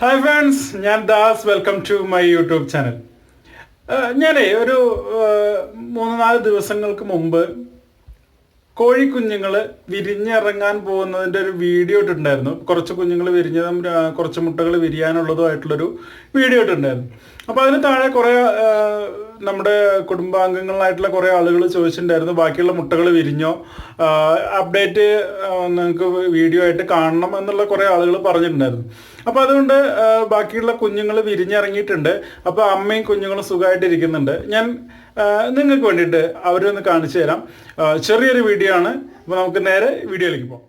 Hi friends ഞാൻ Das. Welcome to my YouTube channel ഞാനേ ഒരു മൂന്ന് നാല് ദിവസങ്ങൾക്ക് മുമ്പ് കോഴിക്കുഞ്ഞുങ്ങൾ വിരിഞ്ഞിറങ്ങാൻ പോകുന്നതിന്റെ ഒരു വീഡിയോ ഇട്ടിട്ടുണ്ടായിരുന്നു. കുറച്ച് കുഞ്ഞുങ്ങൾ വിരിഞ്ഞതും കുറച്ച് മുട്ടകൾ വിരിയാനുള്ളതുമായിട്ടുള്ളൊരു വീഡിയോ ഇട്ടിട്ടുണ്ടായിരുന്നു. അപ്പോൾ അതിന് താഴെ കുറേ നമ്മുടെ കുടുംബാംഗങ്ങളായിട്ടുള്ള കുറേ ആളുകൾ ചോദിച്ചിട്ടുണ്ടായിരുന്നു. ബാക്കിയുള്ള മുട്ടകൾ വിരിഞ്ഞോ? അപ്ഡേറ്റ് നിങ്ങൾക്ക് വീഡിയോ ആയിട്ട് കാണണം എന്നുള്ള കുറേ ആളുകൾ പറഞ്ഞിട്ടുണ്ടായിരുന്നു. അപ്പോൾ അതുകൊണ്ട് ബാക്കിയുള്ള കുഞ്ഞുങ്ങൾ വിരിഞ്ഞിറങ്ങിയിട്ടുണ്ട്. അപ്പോൾ അമ്മയും കുഞ്ഞുങ്ങളും സുഖമായിട്ട് ഇരിക്കുന്നുണ്ട് ഞാൻ നിങ്ങൾക്ക് വേണ്ടിയിട്ട് അവരൊന്ന് കാണിച്ചു തരാം. ചെറിയൊരു വീഡിയോ ആണ്. അപ്പോൾ നമുക്ക് നേരെ വീഡിയോയിലേക്ക് പോകാം.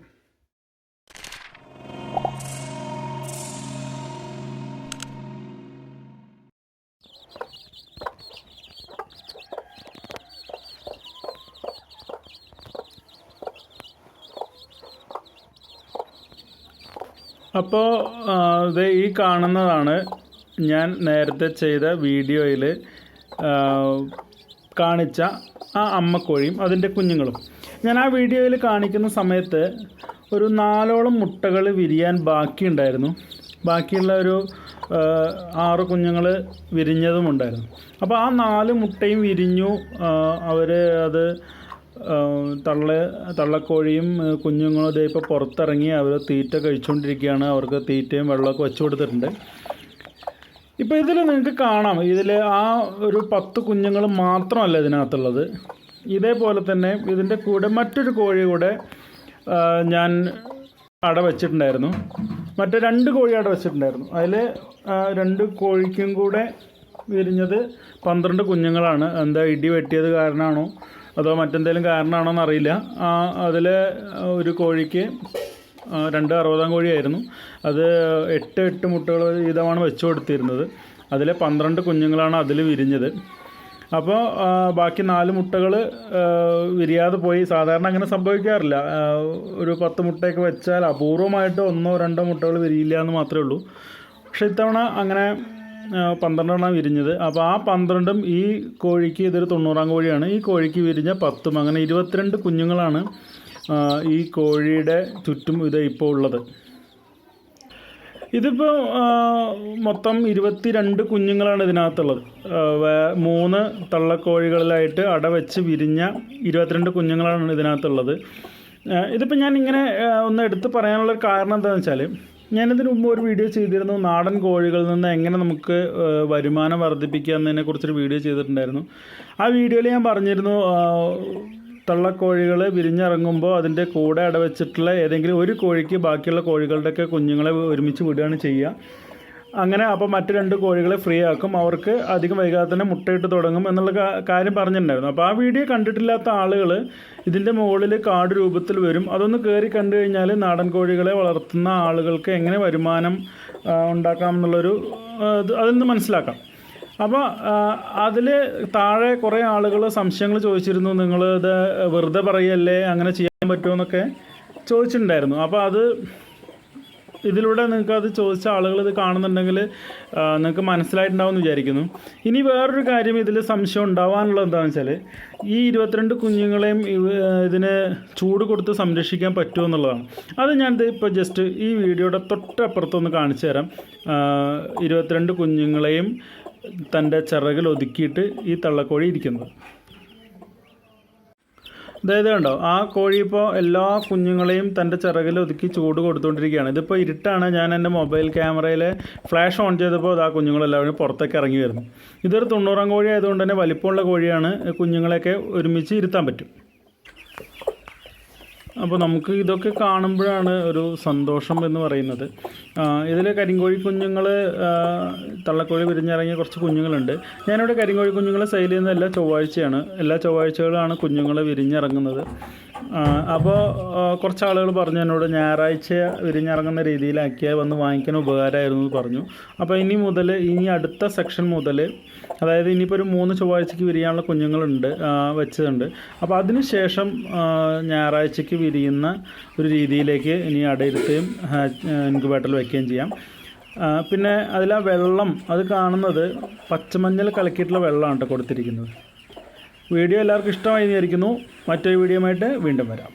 അപ്പോൾ ഇത് ഈ കാണുന്നതാണ് ഞാൻ നേരത്തെ ചെയ്ത വീഡിയോയിൽ കാണിച്ച ആ അമ്മക്കോഴിയും അതിന്റെ കുഞ്ഞുങ്ങളും. ഞാൻ ആ വീഡിയോയിൽ കാണിക്കുന്ന സമയത്ത് ഒരു നാലോളം മുട്ടകൾ വിരിയാൻ ബാക്കിയുണ്ടായിരുന്നു. ബാക്കിയുള്ള ഒരു ആറ് കുഞ്ഞുങ്ങൾ വിരിഞ്ഞതുമുണ്ടായിരുന്നു. അപ്പോൾ ആ നാല് മുട്ടയും വിരിഞ്ഞു അവർ അത് തള്ള തള്ളക്കോഴിയും കുഞ്ഞുങ്ങളും ഇതേ ഇപ്പോൾ പുറത്തിറങ്ങി അവർ തീറ്റ കഴിച്ചുകൊണ്ടിരിക്കുകയാണ് അവർക്ക് തീറ്റയും വെള്ളമൊക്കെ വെച്ചു കൊടുത്തിട്ടുണ്ട്. ഇപ്പോൾ ഇതിൽ നിങ്ങൾക്ക് കാണാം. ഇതിൽ ആ ഒരു പത്ത് കുഞ്ഞുങ്ങൾ മാത്രമല്ല ഇതിനകത്തുള്ളത്. ഇതേപോലെ തന്നെ ഇതിന്റെ കൂടെ മറ്റൊരു കോഴി കൂടെ ഞാൻ അട വെച്ചിട്ടുണ്ടായിരുന്നു. മറ്റേ രണ്ട് കോഴി അട വെച്ചിട്ടുണ്ടായിരുന്നു. അതിൽ രണ്ട് കോഴിക്കും കൂടെ വിരിഞ്ഞത് പന്ത്രണ്ട് കുഞ്ഞുങ്ങളാണ്. എന്താ ഇടി വെട്ടിയത് കാരണമാണോ അതോ മറ്റെന്തെങ്കിലും കാരണമാണോ എന്നറിയില്ല അതിൽ ഒരു കോഴിക്ക് രണ്ട് അറുപതാം കോഴിയായിരുന്നു. അത് എട്ട് എട്ട് മുട്ടകൾ വീതമാണ് വെച്ചു കൊടുത്തിരുന്നത്. അതിൽ പന്ത്രണ്ട് കുഞ്ഞുങ്ങളാണ് അതിൽ വിരിഞ്ഞത്. അപ്പോൾ ബാക്കി നാല് മുട്ടകൾ വിരിയാതെ പോയി. സാധാരണ അങ്ങനെ സംഭവിക്കാറില്ല. ഒരു പത്ത് മുട്ടയൊക്കെ വെച്ചാൽ അപൂർവമായിട്ട് ഒന്നോ രണ്ടോ മുട്ടകൾ വിരിയില്ല എന്ന് മാത്രമേ ഉള്ളൂ. പക്ഷേ ഇത്തവണ അങ്ങനെ പന്ത്രണ്ടെണ്ണം വിരിഞ്ഞത്. അപ്പോൾ ആ പന്ത്രണ്ടും ഈ കോഴിക്ക് ഇതൊരു തൊണ്ണൂറാം കോഴിയാണ്. ഈ കോഴിക്ക് വിരിഞ്ഞ പത്തും അങ്ങനെ ഇരുപത്തിരണ്ട് കുഞ്ഞുങ്ങളാണ് ഈ കോഴിയുടെ ചുറ്റും ഇത് ഇപ്പോൾ ഉള്ളത്. ഇതിപ്പോൾ മൊത്തം ഇരുപത്തിരണ്ട് കുഞ്ഞുങ്ങളാണ് ഇതിനകത്തുള്ളത്. മൂന്ന് തള്ളക്കോഴികളിലായിട്ട് അടവെച്ച് വിരിഞ്ഞ ഇരുപത്തിരണ്ട് കുഞ്ഞുങ്ങളാണ് ഇതിനകത്തുള്ളത്. ഇതിപ്പോൾ ഞാൻ ഇങ്ങനെ ഒന്ന് എടുത്ത് പറയാനുള്ള കാരണം എന്താണെന്ന് വെച്ചാൽ ഞാനിതിന് മുമ്പ് ഒരു വീഡിയോ ചെയ്തിരുന്നു. നാടൻ കോഴികളിൽ നിന്ന് എങ്ങനെ നമുക്ക് വരുമാനം വർദ്ധിപ്പിക്കുക എന്നതിനെ കുറിച്ചൊരു വീഡിയോ ചെയ്തിട്ടുണ്ടായിരുന്നു. ആ വീഡിയോയിൽ ഞാൻ പറഞ്ഞിരുന്നു തള്ളക്കോഴികൾ വിരിഞ്ഞിറങ്ങുമ്പോൾ അതിന്റെ കൂടെ അടവച്ചിട്ടുള്ള ഏതെങ്കിലും ഒരു കോഴിക്ക് ബാക്കിയുള്ള കോഴികളുടെയൊക്കെ കുഞ്ഞുങ്ങളെ ഒരുമിച്ച് വിടുകയാണ് ചെയ്യുക. അങ്ങനെ അപ്പോൾ മറ്റു രണ്ട് കോഴികളെ ഫ്രീ ആക്കും. അവർക്ക് അധികം വൈകാതെ തന്നെ മുട്ടയിട്ട് തുടങ്ങും എന്നുള്ള കാര്യം പറഞ്ഞിട്ടുണ്ടായിരുന്നു. അപ്പോൾ ആ വീഡിയോ കണ്ടിട്ടില്ലാത്ത ആളുകൾ ഇതിന്റെ മുകളിൽ കാട് രൂപത്തിൽ വരും. അതൊന്ന് കയറി കണ്ടു കഴിഞ്ഞാൽ നാടൻ കോഴികളെ വളർത്തുന്ന ആളുകൾക്ക് എങ്ങനെ വരുമാനം ഉണ്ടാക്കാം എന്നുള്ളൊരു അതിൽ നിന്ന് മനസ്സിലാക്കാം. അപ്പോൾ അതിൽ താഴെ കുറേ ആളുകൾ സംശയങ്ങൾ ചോദിച്ചിരുന്നു. നിങ്ങൾ ഇത് വെറുതെ പറയല്ലേ? അങ്ങനെ ചെയ്യാൻ പറ്റുമോ എന്നൊക്കെ ചോദിച്ചിട്ടുണ്ടായിരുന്നു. അപ്പോൾ അത് ഇതിലൂടെ നിങ്ങൾക്ക് അത് ചോദിച്ച ആളുകൾ ഇത് കാണുന്നുണ്ടെങ്കിൽ നിങ്ങൾക്ക് മനസ്സിലായിട്ടുണ്ടാവും എന്ന് വിചാരിക്കുന്നു. ഇനി വേറൊരു കാര്യം ഇതിൽ സംശയം ഉണ്ടാവാനുള്ളത് എന്താണെന്ന് വെച്ചാൽ ഈ ഇരുപത്തിരണ്ട് കുഞ്ഞുങ്ങളെയും ഇതിന് ചൂട് കൊടുത്ത് സംരക്ഷിക്കാൻ പറ്റുമോ എന്നുള്ളതാണ്. അത് ഞാൻ ഇപ്പോൾ ജസ്റ്റ് ഈ വീഡിയോയുടെ തൊട്ടപ്പുറത്തൊന്ന് കാണിച്ചു തരാം. ഇരുപത്തിരണ്ട് കുഞ്ഞുങ്ങളെയും തന്റെ ചിറകിൽ ഒതുക്കിയിട്ട് ഈ തള്ളക്കോഴി ഇരിക്കുന്നത്. അതായത് കണ്ടോ? ആ കോഴി ഇപ്പോൾ എല്ലാ കുഞ്ഞുങ്ങളെയും തന്റെ ചിറകിൽ ഒതുക്കി ചൂട് കൊടുത്തുകൊണ്ടിരിക്കുകയാണ് ഇതിപ്പോൾ ഇരുട്ടാണ്. ഞാൻ എന്റെ മൊബൈൽ ക്യാമറയിൽ ഫ്ലാഷ് ഓൺ ചെയ്തപ്പോൾ അത് ആ കുഞ്ഞുങ്ങളെല്ലാവരും പുറത്തേക്ക് ഇറങ്ങി വരുന്നു. ഇതൊരു തൊണ്ണൂറാം കോഴി ആയതുകൊണ്ട് തന്നെ വലിപ്പമുള്ള കോഴിയാണ് കുഞ്ഞുങ്ങളെയൊക്കെ ഒരുമിച്ച് ഇരുത്താൻ പറ്റും. അപ്പോൾ നമുക്ക് ഇതൊക്കെ കാണുമ്പോഴാണ് ഒരു സന്തോഷം എന്ന് പറയുന്നത്. ഇതിൽ കരിങ്കോഴി കുഞ്ഞുങ്ങൾ തള്ളക്കോഴി വിരിഞ്ഞിറങ്ങിയ കുറച്ച് കുഞ്ഞുങ്ങളുണ്ട്. ഞാനിവിടെ കരിങ്കോഴി കുഞ്ഞുങ്ങളെ സെയിൽ ചെയ്യുന്നത് എല്ലാ ചൊവ്വാഴ്ചയാണ്. എല്ലാ ചൊവ്വാഴ്ചകളാണ് കുഞ്ഞുങ്ങൾ വിരിഞ്ഞിറങ്ങുന്നത്. അപ്പോൾ കുറച്ച് ആളുകൾ പറഞ്ഞു എന്നോട് ഞായറാഴ്ച വിരിഞ്ഞിറങ്ങുന്ന രീതിയിലാക്കിയാൽ വന്ന് വാങ്ങിക്കാൻ ഉപകാരമായിരുന്നു എന്ന് പറഞ്ഞു. അപ്പോൾ ഇനി മുതൽ ഇനി അടുത്ത സെക്ഷൻ മുതൽ അതായത് ഇനിയിപ്പോൾ ഒരു മൂന്ന് ചൊവ്വാഴ്ചയ്ക്ക് വിരിയാനുള്ള കുഞ്ഞുങ്ങളുണ്ട് വെച്ചതുണ്ട്. അപ്പോൾ അതിന് ശേഷം ഞായറാഴ്ചയ്ക്ക് വിരിയുന്ന ഒരു രീതിയിലേക്ക് ഇനി അടയിരുത്തുകയും ഇൻക്യുബേറ്ററിൽ വയ്ക്കുകയും ചെയ്യാം. പിന്നെ അതിലാ വെള്ളം അത് കാണുന്നത് പച്ചമഞ്ഞൾ കലക്കിയിട്ടുള്ള വെള്ളമാണ് കേട്ടോ കൊടുത്തിരിക്കുന്നത്. വീഡിയോ എല്ലാവർക്കും ഇഷ്ടമായി വിചാരിക്കുന്നു. മറ്റൊരു വീഡിയോയുമായിട്ട് വീണ്ടും വരാം.